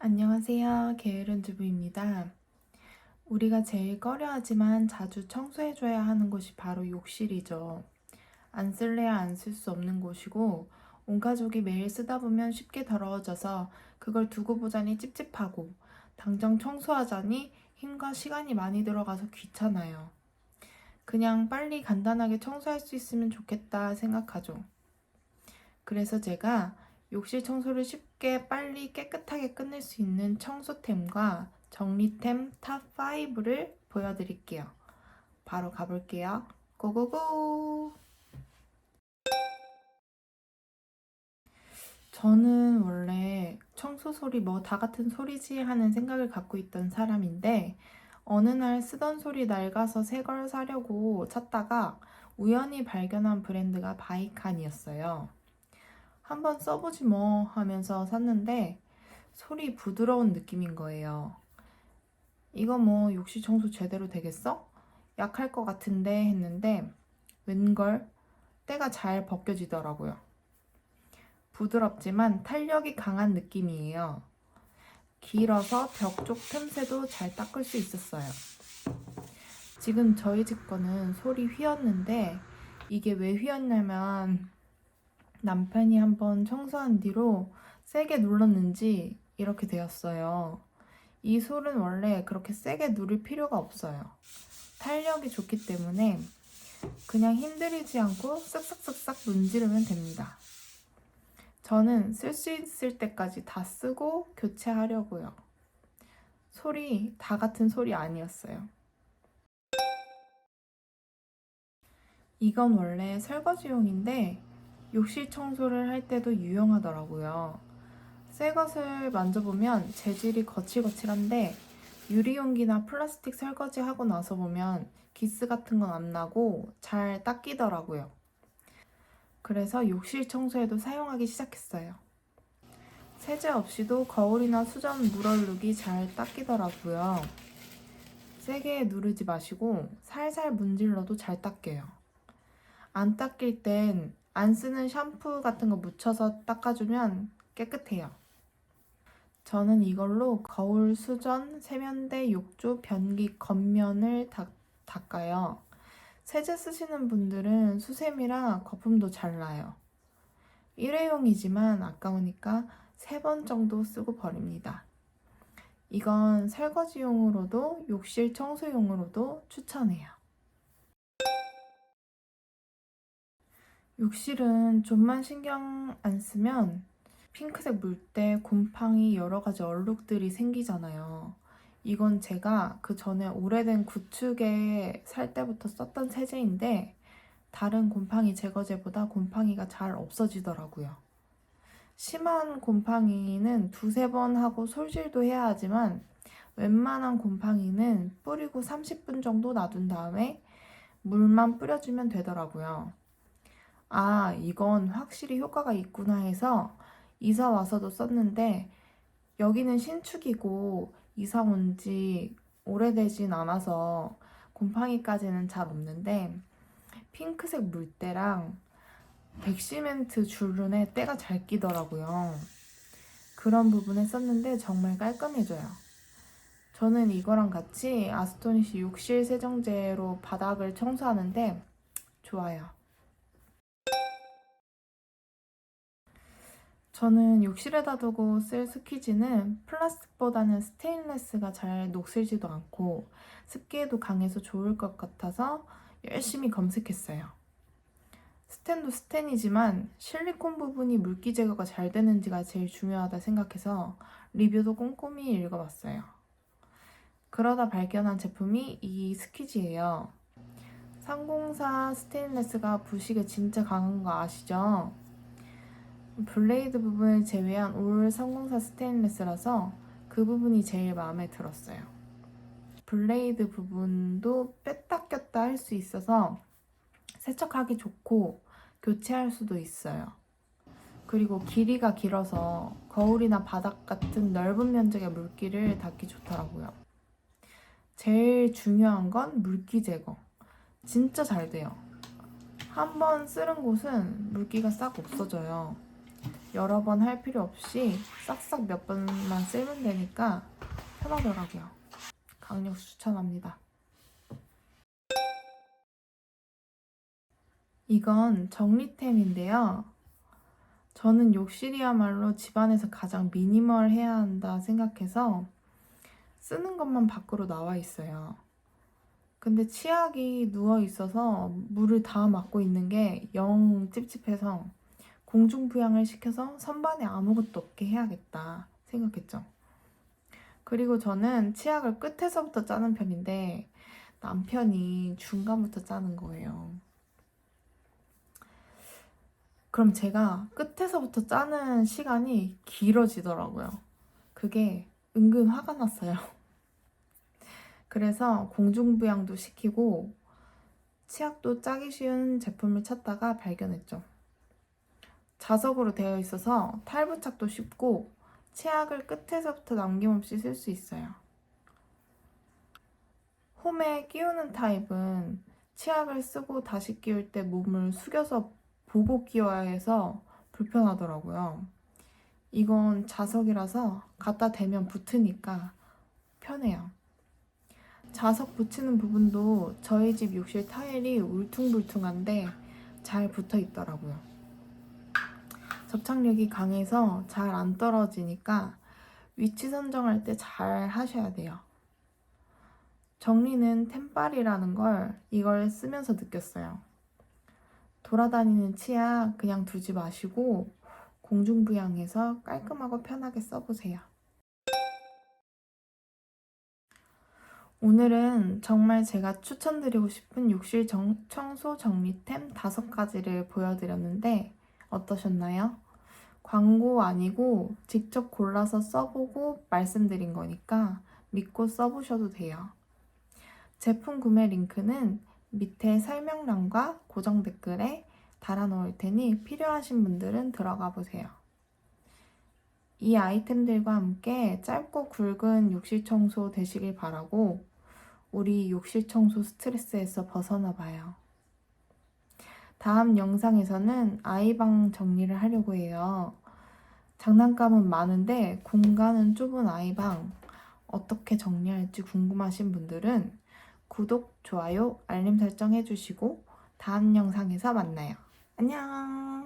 안녕하세요. 게으른 주부입니다. 우리가 제일 꺼려하지만 자주 청소해줘야 하는 곳이 바로 욕실이죠. 안 쓸래야 안 쓸 수 없는 곳이고, 온 가족이 매일 쓰다 보면 쉽게 더러워져서 그걸 두고 보자니 찝찝하고, 당장 청소하자니 힘과 시간이 많이 들어가서 귀찮아요. 그냥 빨리 간단하게 청소할 수 있으면 좋겠다 생각하죠. 그래서 제가 욕실 청소를 쉽게 빨리 깨끗하게 끝낼 수 있는 청소템과 정리템 탑 5를 보여드릴게요. 바로 가볼게요. 고고고! 저는 원래 청소 소리 뭐 다 같은 소리지 하는 생각을 갖고 있던 사람인데 어느 날 쓰던 소리 낡아서 새 걸 사려고 찾다가 우연히 발견한 브랜드가 바이칸이었어요. 한번 써보지 뭐 하면서 샀는데 소리 부드러운 느낌인 거예요. 이거 뭐 욕실 청소 제대로 되겠어? 약할 것 같은데 했는데 웬걸 때가 잘 벗겨지더라고요. 부드럽지만 탄력이 강한 느낌이에요. 길어서 벽 쪽 틈새도 잘 닦을 수 있었어요. 지금 저희 집 거는 소리 휘었는데 이게 왜 휘었냐면 남편이 한번 청소한 뒤로 세게 눌렀는지 이렇게 되었어요. 이 솔은 원래 그렇게 세게 누를 필요가 없어요. 탄력이 좋기 때문에 그냥 힘들이지 않고 쓱싹쓱싹 문지르면 됩니다. 저는 쓸 수 있을 때까지 다 쓰고 교체하려고요. 소리 다 같은 소리 아니었어요. 이건 원래 설거지용인데 욕실 청소를 할 때도 유용하더라고요. 새 것을 만져보면 재질이 거칠거칠한데 유리용기나 플라스틱 설거지 하고 나서 보면 기스 같은 건 안 나고 잘 닦이더라고요. 그래서 욕실 청소에도 사용하기 시작했어요. 세제 없이도 거울이나 수전 물 얼룩이 잘 닦이더라고요. 세게 누르지 마시고 살살 문질러도 잘 닦여요. 안 닦일 땐 안 쓰는 샴푸 같은 거 묻혀서 닦아주면 깨끗해요. 저는 이걸로 거울, 수전, 세면대, 욕조, 변기, 겉면을 다, 닦아요. 세제 쓰시는 분들은 수세미라 거품도 잘 나요. 일회용이지만 아까우니까 세 번 정도 쓰고 버립니다. 이건 설거지용으로도 욕실 청소용으로도 추천해요. 욕실은 좀만 신경 안 쓰면 핑크색 물때 곰팡이 여러 가지 얼룩들이 생기잖아요. 이건 제가 그 전에 오래된 구축에 살 때부터 썼던 세제인데 다른 곰팡이 제거제보다 곰팡이가 잘 없어지더라고요. 심한 곰팡이는 두세 번 하고 솔질도 해야 하지만 웬만한 곰팡이는 뿌리고 30분 정도 놔둔 다음에 물만 뿌려주면 되더라고요. 아, 이건 확실히 효과가 있구나 해서 이사 와서도 썼는데 여기는 신축이고 이사 온 지 오래되진 않아서 곰팡이까지는 잘 없는데 핑크색 물때랑 백시멘트 줄눈에 때가 잘 끼더라고요. 그런 부분에 썼는데 정말 깔끔해져요. 저는 이거랑 같이 아스토니시 욕실 세정제로 바닥을 청소하는데 좋아요. 저는 욕실에다 두고 쓸 스퀴지는 플라스틱보다는 스테인레스가 잘 녹슬지도 않고 습기에도 강해서 좋을 것 같아서 열심히 검색했어요. 스텐도 스텐이지만 실리콘 부분이 물기 제거가 잘 되는지가 제일 중요하다 생각해서 리뷰도 꼼꼼히 읽어봤어요. 그러다 발견한 제품이 이 스퀴지예요. 304 스테인레스가 부식에 진짜 강한 거 아시죠? 블레이드 부분을 제외한 올 304 스테인레스라서 그 부분이 제일 마음에 들었어요. 블레이드 부분도 뺐다 꼈다 할 수 있어서 세척하기 좋고 교체할 수도 있어요. 그리고 길이가 길어서 거울이나 바닥 같은 넓은 면적의 물기를 닦기 좋더라고요. 제일 중요한 건 물기 제거. 진짜 잘 돼요. 한번 쓰는 곳은 물기가 싹 없어져요. 여러 번 할 필요 없이 싹싹 몇 번만 쓸면 되니까 편하더라고요. 강력 추천합니다. 이건 정리템인데요. 저는 욕실이야말로 집안에서 가장 미니멀 해야 한다 생각해서 쓰는 것만 밖으로 나와 있어요. 근데 치약이 누워 있어서 물을 다 맞고 있는 게 영 찝찝해서 공중부양을 시켜서 선반에 아무것도 없게 해야겠다 생각했죠. 그리고 저는 치약을 끝에서부터 짜는 편인데 남편이 중간부터 짜는 거예요. 그럼 제가 끝에서부터 짜는 시간이 길어지더라고요. 그게 은근 화가 났어요. 그래서 공중부양도 시키고 치약도 짜기 쉬운 제품을 찾다가 발견했죠. 자석으로 되어 있어서 탈부착도 쉽고 치약을 끝에서부터 남김없이 쓸 수 있어요. 홈에 끼우는 타입은 치약을 쓰고 다시 끼울 때 몸을 숙여서 보고 끼워야 해서 불편하더라고요. 이건 자석이라서 갖다 대면 붙으니까 편해요. 자석 붙이는 부분도 저희 집 욕실 타일이 울퉁불퉁한데 잘 붙어 있더라고요. 접착력이 강해서 잘 안 떨어지니까 위치 선정할 때 잘 하셔야 돼요. 정리는 템빨이라는 걸 이걸 쓰면서 느꼈어요. 돌아다니는 치약 그냥 두지 마시고 공중부양해서 깔끔하고 편하게 써보세요. 오늘은 정말 제가 추천드리고 싶은 욕실 정, 청소 정리템 다섯 가지를 보여드렸는데 어떠셨나요? 광고 아니고 직접 골라서 써보고 말씀드린 거니까 믿고 써보셔도 돼요. 제품 구매 링크는 밑에 설명란과 고정 댓글에 달아놓을 테니 필요하신 분들은 들어가 보세요. 이 아이템들과 함께 짧고 굵은 욕실 청소 되시길 바라고 우리 욕실 청소 스트레스에서 벗어나 봐요. 다음 영상에서는 아이방 정리를 하려고 해요. 장난감은 많은데 공간은 좁은 아이방 어떻게 정리할지 궁금하신 분들은 구독, 좋아요, 알림 설정 해주시고 다음 영상에서 만나요. 안녕!